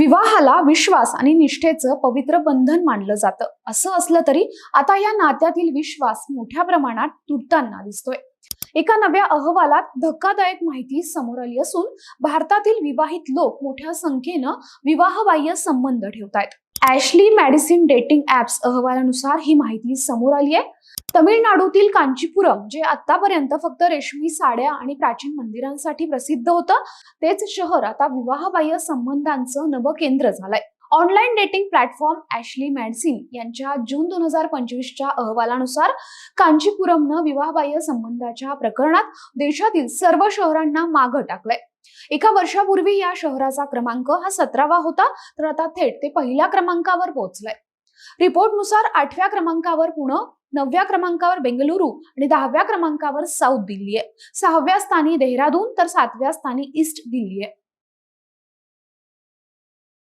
विवाहाला विश्वास आणि निष्ठेचं पवित्र बंधन मानलं जातं. असं असलं तरी आता या नात्यातील विश्वास मोठ्या प्रमाणात तुटताना दिसतोय. एका नव्या अहवालात धक्कादायक माहिती समोर आली असून भारतातील विवाहित लोक मोठ्या संख्येनं विवाहबाह्य संबंध ठेवतायत. ॲशली मॅडिसिन डेटिंग ऍप्स अहवालानुसार ही माहिती समोर आली आहे. तमिळनाडूतील कांचीपुरम जे आतापर्यंत फक्त रेशमी साड्या आणि प्राचीन मंदिरांसाठी प्रसिद्ध होतं तेच शहर आता विवाहबाह्य संबंधांचं नवं केंद्र झालंय. Online dating platform Ashley Madison यांच्या जून दोन हजार पंचवीसच्या अहवालानुसार कांचीपुरमनं विवाहबाह्य संबंधाच्या प्रकरणात देशातील सर्व शहरांना मागं टाकलंय. एका वर्षापूर्वी या शहराचा क्रमांक हा सतरावा होता तर आता थेट ते पहिल्या क्रमांकावर पोहोचलंय. रिपोर्टनुसार आठव्या क्रमांकावर पुणे नवव्या क्रमांकावर बेंगलुरू आणि दहाव्या क्रमांकावर साऊथ दिल्ली आहे सहाव्या स्थानी देहरादून तर सातव्या स्थानी ईस्ट दिल्ली आहे